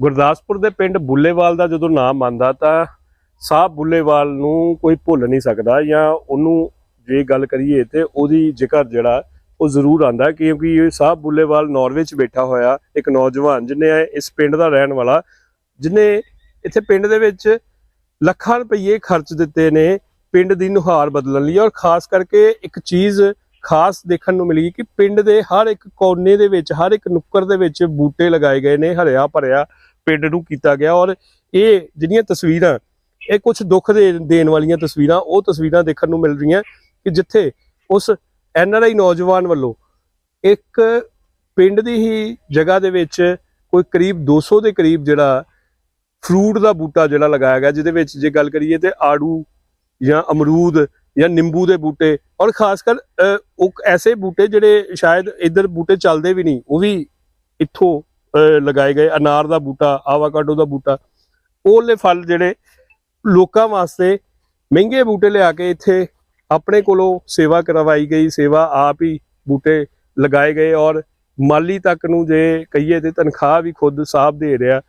ਗੁਰਦਾਸਪੁਰ ਦੇ ਪਿੰਡ ਬੁੱਲੇਵਾਲ ਦਾ ਜਦੋਂ ਨਾਮ ਆਂਦਾ ਤਾਂ ਸਾਹਿਬ ਬੁੱਲੇਵਾਲ ਨੂੰ ਕੋਈ ਭੁੱਲ ਨਹੀਂ ਸਕਦਾ ਜਾਂ ਉਹਨੂੰ ਜੇ ਗੱਲ ਕਰੀਏ ਤੇ ਉਹਦੀ ਜ਼ਿਕਰ ਜਿਹੜਾ, ਉਹ ਜ਼ਰੂਰ ਆਂਦਾ ਕਿਉਂਕਿ ਇਹ ਸਾਹਿਬ ਬੁੱਲੇਵਾਲ ਨਾਰਵੇ 'ਚ ਬੈਠਾ ਹੋਇਆ ਇੱਕ ਨੌਜਵਾਨ ਜਿਹਨੇ ਇਸ ਪਿੰਡ ਦਾ ਰਹਿਣ ਵਾਲਾ, ਜਿਹਨੇ ਇੱਥੇ ਪਿੰਡ ਦੇ ਵਿੱਚ ਲੱਖਾਂ ਰੁਪਏ ਖਰਚ ਦਿੱਤੇ ਨੇ ਪਿੰਡ ਦੀ ਨੁਹਾਰ ਬਦਲਣ ਲਈ ਔਰ ਖਾਸ ਕਰਕੇ ਇੱਕ ਚੀਜ਼ ਖਾਸ ਦੇਖਣ ਨੂੰ ਮਿਲੀ ਕਿ ਪਿੰਡ ਦੇ ਹਰ ਇੱਕ ਕੋਨੇ ਦੇ ਵਿੱਚ, ਹਰ ਇੱਕ ਨੁੱਕਰ ਦੇ ਵਿੱਚ ਬੂਟੇ ਲਗਾਏ ਗਏ ਨੇ, ਹਰਿਆ ਭਰਿਆ ਪਿੰਡ ਨੂੰ ਕੀਤਾ ਗਿਆ ਔਰ ਇਹ ਜਿਹੜੀਆਂ ਤਸਵੀਰਾਂ, ਇਹ ਕੁਝ ਦੁੱਖ ਦੇ ਦੇਣ ਵਾਲੀਆਂ ਤਸਵੀਰਾਂ, ਉਹ ਤਸਵੀਰਾਂ ਦੇਖਣ ਨੂੰ ਮਿਲ ਰਹੀਆਂ ਕਿ ਜਿੱਥੇ ਉਸ ਐਨ ਆਰ ਆਈ ਨੌਜਵਾਨ ਵੱਲੋਂ ਇੱਕ ਪਿੰਡ ਦੀ ਹੀ ਜਗ੍ਹਾ ਦੇ ਵਿੱਚ ਕੋਈ ਕਰੀਬ 200 ਦੇ ਕਰੀਬ ਜਿਹੜਾ ਫਰੂਟ ਦਾ ਬੂਟਾ ਜਿਹੜਾ ਲਗਾਇਆ ਗਿਆ, ਜਿਹਦੇ ਵਿੱਚ ਜੇ ਗੱਲ ਕਰੀਏ ਤੇ ਆੜੂ ਜਾਂ ਅਮਰੂਦ ਜਾਂ ਨਿੰਬੂ ਦੇ ਬੂਟੇ ਔਰ ਖਾਸ ਕਰ ਉਹ ਐਸੇ ਬੂਟੇ ਜਿਹੜੇ ਸ਼ਾਇਦ ਇੱਧਰ ਬੂਟੇ ਚੱਲਦੇ ਵੀ ਨਹੀਂ, ਉਹ ਵੀ ਇੱਥੋਂ ਲਗਾਏ ਗਏ, ਅਨਾਰ ਦਾ ਬੂਟਾ ਆਵਾਕਾਡੋ ਦਾ ਬੂਟਾ, ਉਹਲੇ ਫਲ ਜਿਹੜੇ ਲੋਕਾਂ ਵਾਸਤੇ ਮਹਿੰਗੇ ਬੂਟੇ ਲਿਆ ਕੇ ਇੱਥੇ ਆਪਣੇ ਕੋਲੋਂ ਸੇਵਾ ਕਰਵਾਈ ਗਈ, ਸੇਵਾ ਆਪ ਹੀ ਬੂਟੇ ਲਗਾਏ ਗਏ ਔਰ ਮਾਲੀ ਤੱਕ ਨੂੰ ਜੇ ਕਹੀਏ ਤੇ ਤਨਖਾਹ ਵੀ ਖੁਦ ਸਾਹਿਬ ਦੇ ਰਿਹਾ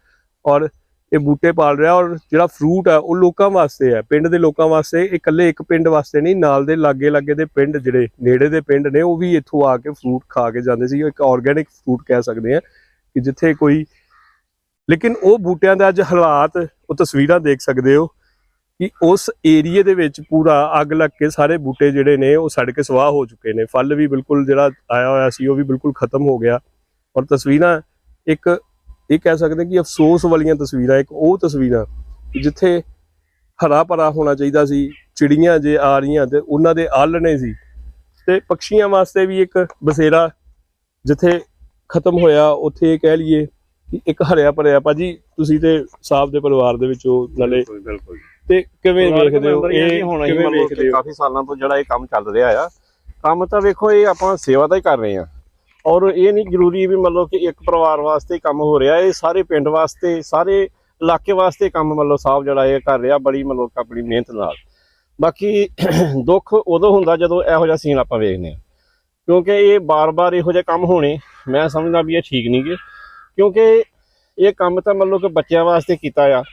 ਔਰ ਇਹ ਬੂਟੇ ਪਾਲ ਰਿਹਾ ਔਰ ਜਿਹੜਾ ਫਰੂਟ ਆ, ਉਹ ਲੋਕਾਂ ਵਾਸਤੇ ਹੈ ਪਿੰਡ ਦੇ ਲੋਕਾਂ ਵਾਸਤੇ, ਇਹ ਇਕੱਲੇ ਇੱਕ ਪਿੰਡ ਵਾਸਤੇ ਨਹੀਂ, ਨਾਲ ਦੇ ਲਾਗੇ ਲਾਗੇ ਦੇ ਪਿੰਡ ਜਿਹੜੇ ਨੇੜੇ ਦੇ ਪਿੰਡ ਨੇ, ਉਹ ਵੀ ਇੱਥੋਂ ਆ ਕੇ ਫਰੂਟ ਖਾ ਕੇ ਜਾਂਦੇ ਸੀ ਇੱਕ ਆਰਗੇਨਿਕ ਫਰੂਟ ਕਹਿ ਸਕਦੇ ਆ ਕਿ ਜਿੱਥੇ ਕੋਈ ਲੇਕਿਨ ਉਹ ਬੂਟਿਆਂ ਦਾ ਅੱਜ ਹਾਲਾਤ, ਉਹ ਤਸਵੀਰਾਂ ਦੇਖ ਸਕਦੇ ਹੋ ਕਿ ਉਸ ਏਰੀਏ ਦੇ ਵਿੱਚ ਪੂਰਾ ਅੱਗ ਲੱਗ ਕੇ ਸਾਰੇ ਬੂਟੇ ਜਿਹੜੇ ਨੇ ਉਹ ਸੜ ਕੇ ਸਵਾਹ ਹੋ ਚੁੱਕੇ ਨੇ। ਫਲ ਵੀ ਬਿਲਕੁਲ ਜਿਹੜਾ ਆਇਆ ਹੋਇਆ ਸੀ, ਉਹ ਵੀ ਬਿਲਕੁਲ ਖਤਮ ਹੋ ਗਿਆ। ਔਰ ਤਸਵੀਰਾਂ ਇੱਕ, ਇਹ ਕਹਿ ਸਕਦੇ ਕਿ ਅਫਸੋਸ ਵਾਲੀਆਂ ਤਸਵੀਰਾਂ, ਇੱਕ ਉਹ ਤਸਵੀਰਾਂ ਜਿੱਥੇ ਹਰਾ ਭਰਾ ਹੋਣਾ ਚਾਹੀਦਾ ਸੀ, ਚਿੜੀਆਂ ਜੇ ਆ ਰਹੀਆਂ ਤੇ ਉਹਨਾਂ ਦੇ ਆਲਣੇ ਸੀ। ਤੇ ਪੰਛੀਆਂ ਵਾਸਤੇ ਵੀ ਇੱਕ ਬਸੇਰਾ ਜਿੱਥੇ ਖਤਮ ਹੋਇਆ ਉੱਥੇ ਇਹ ਕਹਿ ਲਈਏ ਕਿ ਇੱਕ ਹਰਿਆ ਭਰਿਆ ਭਾਜੀ ਤੁਸੀਂ ਤੇ ਸਾਹਿਬ ਦੇ ਪਰਿਵਾਰ ਦੇ ਵਿੱਚੋਂ ਨਾਲੇ ਬਿਲਕੁਲ ਤੇ ਕਿਵੇਂ ਵੇਖਦੇ ਹੋ? ਇਹ ਹੁਣ ਅਸੀਂ ਕਿਵੇਂ ਮੰਨ ਲਓ ਵੇਖਦੇ ਕਿ ਹੋ? ਕਾਫੀ ਸਾਲਾਂ ਤੋਂ ਜਿਹੜਾ ਇਹ ਕੰਮ ਚੱਲ ਰਿਹਾ ਆ ਕੰਮ ਤਾਂ ਵੇਖੋ ਇਹ ਆਪਾਂ ਸੇਵਾ ਦਾ ਹੀ ਕਰ ਰਹੇ ਆ। ਔਰ ਇਹ ਨਹੀਂ ਜ਼ਰੂਰੀ ਵੀ ਮੰਨ ਲਓ ਕਿ ਇੱਕ ਪਰਿਵਾਰ ਵਾਸਤੇ ਕੰਮ ਹੋ ਰਿਹਾ ਇਹ ਸਾਰੇ ਪਿੰਡ ਵਾਸਤੇ ਸਾਰੇ ਇਲਾਕੇ ਵਾਸਤੇ ਕੰਮ ਮੰਨ ਲਓ ਸਾਹਿਬ ਜਿਹੜਾ ਇਹ ਕਰ ਰਿਹਾ ਬੜੀ ਮੰਨ ਲਓ ਕਿ ਆਪਣੀ ਮਿਹਨਤ ਨਾਲ। ਬਾਕੀ ਦੁੱਖ ਉਦੋਂ ਹੁੰਦਾ ਜਦੋਂ ਇਹੋ ਜਿਹਾ ਸੀਨ ਆਪਾਂ ਵੇਖਦੇ ਆ। ਕਿਉਂਕਿ ਇਹ ਬਾਰ-ਬਾਰ ਇਹੋ ਜਿਹੇ ਕੰਮ ਹੋਣੇ ਮੈਂ ਸਮਝਦਾ ਵੀ ਇਹ ਠੀਕ ਨਹੀਂ ਗੇ। ਕਿਉਂਕਿ ਇਹ ਕੰਮ ਤਾਂ ਮੰਨ ਲਓ ਕਿ ਬੱਚਿਆਂ ਵਾਸਤੇ ਕੀਤਾ ਆ।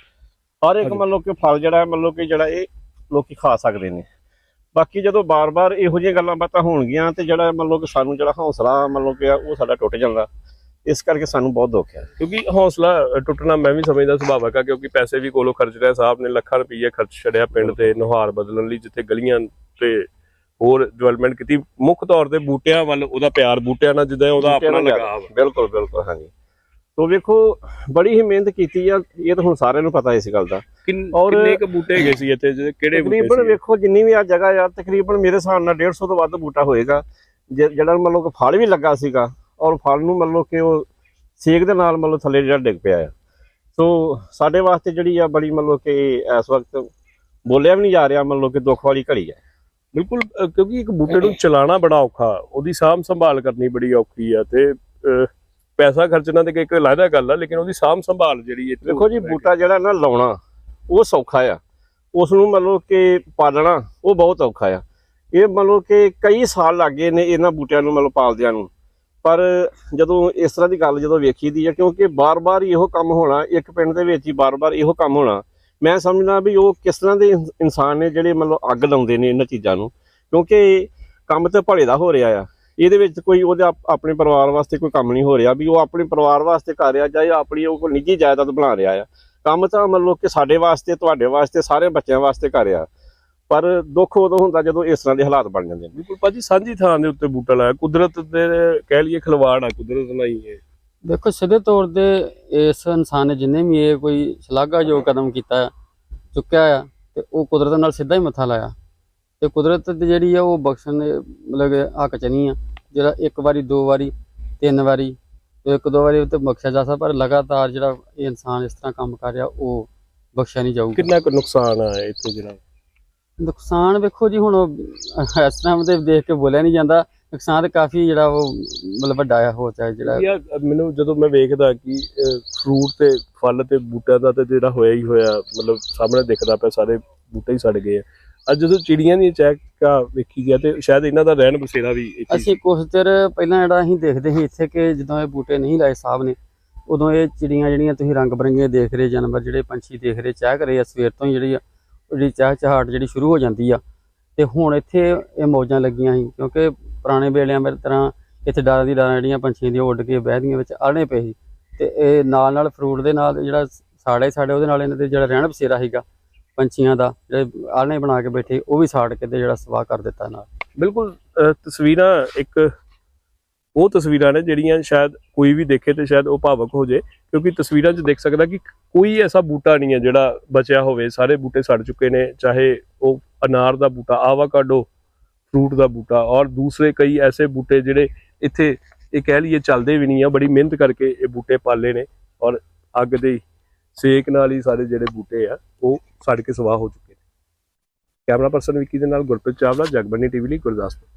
ਹਰ ਇੱਕ। ਮੰਨ ਲਓ ਕਿ ਫਲ ਜਿਹੜਾ ਹੈ ਮੰਨ ਲਓ ਕਿ ਜਿਹੜਾ ਇਹ ਲੋਕੀ ਖਾ ਸਕਦੇ ਨੇ। ਬਾਕੀ ਜਦੋਂ ਬਾਰ-ਬਾਰ ਇਹੋ ਜਿਹੀਆਂ ਗੱਲਾਂ ਬਾਤਾਂ ਹੋਣਗੀਆਂ ਤੇ ਜਿਹੜਾ ਮੰਨ ਲਓ ਕਿ ਸਾਨੂੰ ਜਿਹੜਾ ਹੌਸਲਾ ਮੰਨ ਲਓ ਕਿ ਉਹ ਸਾਡਾ ਟੁੱਟ ਜਾਂਦਾ। ਇਸ ਕਰਕੇ ਸਾਨੂੰ ਬਹੁਤ ਦੁੱਖ ਹੈ। ਕਿਉਂਕਿ ਹੌਸਲਾ ਟੁੱਟਣਾ ਮੈਂ ਵੀ ਸਮਝਦਾ ਸੁਭਾਵਕ ਆ ਕਿਉਂਕਿ ਪੈਸੇ ਵੀ ਕੋਲੋਂ ਖਰਚ ਰਿਹਾ ਸਾਹਿਬ ਨੇ ਲੱਖਾਂ ਰੁਪਏ ਖਰਚ ਛੜਿਆ ਪਿੰਡ ਤੇ ਨੁਹਾਰ ਬਦਲਣ ਲਈ ਜਿੱਥੇ ਗਲੀਆਂ ਤੇ ਹੋਰ ਡਿਵੈਲਪਮੈਂਟ ਕੀਤੀ। ਮੁੱਖ ਤੌਰ ਤੇ ਬੂਟਿਆਂ ਵੱਲ ਉਹਦਾ ਪਿਆਰ ਬੂਟਿਆਂ ਨਾਲ ਜਿੱਦਾਂ ਉਹਦਾ ਆਪਣਾ ਲਗਾਵ ਬਿਲਕੁਲ ਬਿਲਕੁਲ ਹਾਂਜੀ। ਤੋ ਵੇਖੋ ਬੜੀ ਹੀ ਮਿਹਨਤ ਕੀਤੀ ਆ। ਇਹ ਤਾਂ ਹੁਣ ਸਾਰਿਆਂ ਨੂੰ ਪਤਾ ਇਸ ਗੱਲ ਦਾ। ਕਿੰਨ- ਔਰ- ਕਿੰਨੇ ਕੁ ਬੂਟੇ ਹੈਗੇ ਸੀ ਇੱਥੇ? ਕਿਹੜੇ ਬੂਟੇ ਤਕਰੀਬਨ ਵੇਖੋ ਜਿੰਨੀ ਵੀ ਆ ਜਗ੍ਹਾ ਆ ਤਕਰੀਬਨ ਮੇਰੇ ਹਿਸਾਬ ਨਾਲ 150 ਤੋਂ ਵੱਧ ਬੂਟਾ ਹੋਏਗਾ। ਜਿਹੜਾ ਮੰਨ ਲਓ ਕਿ ਫਲ ਵੀ ਲੱਗਾ ਸੀਗਾ ਔਰ ਫਲ ਨੂੰ ਮੰਨ ਲਓ ਕਿ ਉਹ ਸੇਕ ਦੇ ਨਾਲ ਮੰਨ ਲਓ ਥੱਲੇ ਜਿਹੜਾ ਡਿੱਗ ਪਿਆ ਆ। ਸੋ ਸਾਡੇ ਵਾਸਤੇ ਜਿਹੜੀ ਆ ਬੜੀ ਮੰਨ ਲਓ ਕਿ ਇਸ ਵਕਤ ਬੋਲਿਆ ਵੀ ਨਹੀਂ ਜਾ ਰਿਹਾ ਮੰਨ ਲਓ ਕਿ ਦੁੱਖ ਵਾਲੀ ਘੜੀ ਹੈ ਬਿਲਕੁਲ ਕਿਉਂਕਿ ਇੱਕ ਬੂਟੇ ਨੂੰ ਚਲਾਉਣਾ ਬੜਾ ਔਖਾ ਉਹਦੀ ਸਾਂਭ ਸੰਭਾਲ ਕਰਨੀ ਬੜੀ ਔਖੀ ਆ ਤੇ ਪੈਸਾ ਖਰਚਣਾ ਤੇ ਇੱਕ ਅਲੱਗਾ ਗੱਲ ਆ ਲੇਕਿਨ ਉਹਦੀ ਸਾਂਭ ਸੰਭਾਲ ਜਿਹੜੀ ਦੇਖੋ ਜੀ ਬੂਟਾ ਜਿਹੜਾ ਨਾ ਲਾਉਣਾ ਉਹ ਸੌਖਾ ਆ। ਉਸ ਨੂੰ ਮੰਨ ਲਓ ਕਿ ਪਾਲਣਾ ਉਹ ਬਹੁਤ ਔਖਾ ਆ। ਇਹ ਮੰਨ ਲਓ ਕਿ ਕਈ ਸਾਲ ਲੱਗੇ ਨੇ ਇਹਨਾਂ ਬੂਟਿਆਂ ਨੂੰ ਮੰਨ ਲਓ ਪਾਲਦਿਆਂ ਨੂੰ। ਪਰ ਜਦੋਂ ਇਸ ਤਰ੍ਹਾਂ ਦੀ ਗੱਲ ਜਦੋਂ ਵੇਖੀਦੀ ਆ ਕਿਉਂਕਿ ਬਾਰ-ਬਾਰ ਇਹੋ ਕੰਮ ਹੋਣਾ ਇੱਕ ਪਿੰਡ ਦੇ ਵਿੱਚ ਹੀ ਬਾਰ-ਬਾਰ ਇਹੋ ਕੰਮ ਹੋਣਾ ਮੈਂ ਸਮਝਦਾ ਵੀ ਉਹ ਕਿਸ ਤਰ੍ਹਾਂ ਦੇ ਇਨ- ਇਨਸਾਨ ਨੇ ਜਿਹੜੇ ਮਤਲਬ ਅੱਗ ਲਾਉਂਦੇ ਨੇ ਇਹਨਾਂ ਚੀਜ਼ਾਂ ਨੂੰ, ਕਿਉਂਕਿ ਕੰਮ ਤਾਂ ਭਲੇ ਦਾ ਹੋ ਰਿਹਾ ਆ। ਇਹਦੇ ਵਿੱਚ ਕੋਈ ਉਹਦੇ ਆਪਣੇ ਪਰਿਵਾਰ ਵਾਸਤੇ ਕੋਈ ਕੰਮ ਨਹੀਂ ਹੋ ਰਿਹਾ ਵੀ ਉਹ ਆਪਣੇ ਪਰਿਵਾਰ ਵਾਸਤੇ ਕਰ ਰਿਹਾ ਜਾਂ ਆਪਣੀ ਉਹ ਕੋਈ ਨਿੱਜੀ ਜਾਇਦਾਦ ਬਣਾ ਰਿਹਾ ਆ। ਕੰਮ ਤਾਂ ਮੰਨ ਲਓ ਕਿ ਸਾਡੇ ਵਾਸਤੇ, ਤੁਹਾਡੇ ਵਾਸਤੇ ਸਾਰੇ ਬੱਚਿਆਂ ਵਾਸਤੇ ਕਰ ਰਿਹਾ। ਪਰ ਦੁੱਖ ਉਦੋਂ ਹੁੰਦਾ ਜਦੋਂ ਇਸ ਤਰ੍ਹਾਂ ਦੇ ਹਾਲਾਤ ਬਣ ਜਾਂਦੇ ਨੇ। ਬਿਲਕੁਲ ਭਾਜੀ, ਸਾਂਝੀ ਥਾਂ ਦੇ ਉੱਤੇ ਬੂਟਾ ਲਾਇਆ। ਕੁਦਰਤ ਦੇ ਕਹਿ ਲਈਏ ਖਿਲਵਾੜ ਆ, ਕੁਦਰਤ ਨਾਲ ਹੀ। ਇਹ ਦੇਖੋ ਸਿੱਧੇ ਤੌਰ ਤੇ ਇਸ ਇਨਸਾਨ ਨੇ ਜਿੰਨੇ ਵੀ ਇਹ ਕੋਈ ਸ਼ਲਾਘਾਯੋਗ ਕਦਮ ਕੀਤਾ ਚੁੱਕਿਆ ਆ, ਤੇ ਉਹ ਕੁਦਰਤ ਨਾਲ ਸਿੱਧਾ ਹੀ ਮੱਥਾ ਲਾਇਆ। ਤੇ ਕੁਦਰਤ ਦੀ ਜਿਹੜੀ ਆ ਉਹ ਬਖਸ਼ਣ ਮਤਲਬ ਕਿ ਹੱਕ ਚ ਨਹੀਂ ਆ। ਜਿਹੜਾ ਇੱਕ ਵਾਰੀ, ਦੋ ਵਾਰੀ, ਤਿੰਨ ਵਾਰੀ, ਤੇ ਇੱਕ, ਦੋ ਵਾਰੀ ਉੱਤੇ ਬਖਸ਼ਿਆ ਜਾ ਸਕਦਾ, ਪਰ ਲਗਾਤਾਰ ਜਿਹੜਾ ਇਹ ਇਨਸਾਨ ਇਸ ਤਰ੍ਹਾਂ ਕੰਮ ਕਰ ਰਿਹਾ, ਉਹ ਬਖਸ਼ਿਆ ਨਹੀਂ ਜਾਊਗਾ। ਕਿੰਨਾ ਕੁ ਨੁਕਸਾਨ ਆ ਇੱਥੇ ਜਿਹੜਾ? ਨੁਕਸਾਨ ਵੇਖੋ ਜੀ ਹੁਣ ਇਸ ਤਰ੍ਹਾਂ ਦੇ ਦੇਖ ਕੇ ਬੋਲਿਆ ਨਹੀਂ ਜਾਂਦਾ। ਨੁਕਸਾਨ ਤੇ ਕਾਫੀ ਜਿਹੜਾ ਉਹ ਮਤਲਬ ਵੱਡਾ ਆ ਹੋ ਚਾਹੇ ਜਿਹੜਾ ਯਾਰ ਮੈਨੂੰ ਜਦੋਂ ਮੈਂ ਵੇਖਦਾ ਕਿ ਫਰੂਟ ਤੇ ਫਲ ਤੇ ਬੂਟਿਆਂ ਦਾ ਤੇ ਜਿਹੜਾ ਹੋਇਆ ਹੀ ਹੋਇਆ ਮਤਲਬ ਸਾਹਮਣੇ ਦਿਖਦਾ ਪਿਆ ਸਾਰੇ ਬੂਟੇ ਹੀ ਸੜ ਗਏ ਆ। ਅੱਜ ਜਦੋਂ ਚਿੜੀਆਂ ਦੀ ਚੈੱਕਾ ਵੇਖੀ ਗਿਆ ਤੇ ਸ਼ਾਇਦ ਇਹਨਾਂ ਦਾ ਰਹਿਣ ਬਸੇਰਾ ਵੀ ਅਸੀਂ ਕੁਝ ਚਿਰ ਪਹਿਲਾਂ ਜਿਹੜਾ ਅਸੀਂ ਦੇਖਦੇ ਸੀ ਇੱਥੇ ਕਿ ਜਦੋਂ ਇਹ ਬੂਟੇ ਨਹੀਂ ਲਾਏ ਸਾਹਿਬ ਨੇ ਉਦੋਂ ਇਹ ਚਿੜੀਆਂ ਜਿਹੜੀਆਂ ਤੁਸੀਂ ਰੰਗ ਬਰੰਗੀਆਂ ਦੇਖ ਰਹੇ ਜਾਨਵਰ ਜਿਹੜੇ ਪੰਛੀ ਦੇਖ ਰਹੇ ਚਾਹ ਆ ਸਵੇਰ ਤੋਂ ਹੀ ਜਿਹੜੀ ਆ ਜਿਹੜੀ ਚਾਹ ਜਿਹੜੀ ਸ਼ੁਰੂ ਹੋ ਜਾਂਦੀ ਆ। ਤੇ ਹੁਣ ਇੱਥੇ ਇਹ ਮੌਜਾਂ ਲੱਗੀਆਂ ਸੀ, ਕਿਉਂਕਿ ਪੁਰਾਣੇ ਵੇਲਿਆਂ ਮੇਰੇ ਤਰ੍ਹਾਂ ਇੱਥੇ ਡਾਰਾਂ ਦੀ ਡਾਰਾਂ ਜਿਹੜੀਆਂ ਪੰਛੀਆਂ ਦੀਆਂ ਉੱਡ ਕੇ ਬਹਿਦੀਆਂ ਵਿੱਚ ਆਲਣੇ ਪਏ ਸੀ। ਤੇ ਇਹ ਨਾਲ ਨਾਲ ਫਰੂਟ ਦੇ ਨਾਲ ਜਿਹੜਾ ਸਾੜੇ ਸਾੜੇ ਉਹਦੇ ਨਾਲ ਇਹਨਾਂ ਦੇ ਜਿਹੜਾ ਰਹਿਣ ਬਸੇਰਾ ਸੀਗਾ ਪੰਛੀਆਂ ਦਾ, ਜਿਹੜੇ ਆਲਣੇ ਬਣਾ ਕੇ ਬੈਠੇ, ਉਹ ਵੀ ਸਾੜ ਕੇ ਤੇ ਜਿਹੜਾ ਸਵਾਹ ਕਰ ਦਿੱਤਾ ਨਾਲ। ਬਿਲਕੁਲ ਤਸਵੀਰਾਂ ਇੱਕ ਉਹ ਤਸਵੀਰਾਂ ਨੇ ਜਿਹੜੀਆਂ ਸ਼ਾਇਦ ਕੋਈ ਵੀ ਦੇਖੇ ਤੇ ਸ਼ਾਇਦ ਉਹ ਭਾਵਕ ਹੋ ਜੇ, ਕਿਉਂਕਿ ਤਸਵੀਰਾਂ 'ਚ ਦੇਖ ਸਕਦਾ ਕਿ ਕੋਈ ਐਸਾ ਬੂਟਾ ਨਹੀਂ ਹੈ ਜਿਹੜਾ ਬਚਿਆ ਹੋਵੇ। ਸਾਰੇ ਬੂਟੇ ਸੜ ਚੁੱਕੇ ਨੇ, ਚਾਹੇ ਉਹ ਅਨਾਰ ਦਾ ਬੂਟਾ, ਆਵਾਕਾਡੋ ਫਰੂਟ ਦਾ ਬੂਟਾ ਔਰ ਦੂਸਰੇ ਕਈ ਐਸੇ ਬੂਟੇ ਜਿਹੜੇ ਇੱਥੇ ਇਹ ਕਹਿ ਲਈਏ ਚੱਲਦੇ ਵੀ ਨਹੀਂ ਆ, ਬੜੀ ਮਿਹਨਤ ਕਰਕੇ ਇਹ ਬੂਟੇ ਪਾਲੇ ਨੇ ਔਰ ਅੱਗ ਦੇ ਸੇਕ ਨਾਲ ਹੀ ਸਾਰੇ ਜਿਹੜੇ ਬੂਟੇ ਆ, ਉਹ ਸੜ ਕੇ ਸਵਾਹ ਹੋ ਚੁੱਕੇ ਨੇ। ਕੈਮਰਾ ਪਰਸਨ ਵਿੱਕੀ ਦੇ ਨਾਲ ਗੁਰਪ੍ਰੀਤ ਚਾਵਲਾ, ਜਗਬਨੀ ਟੀਵੀ ਲਈ ਗੁਰਦਾਸਪੁਰ।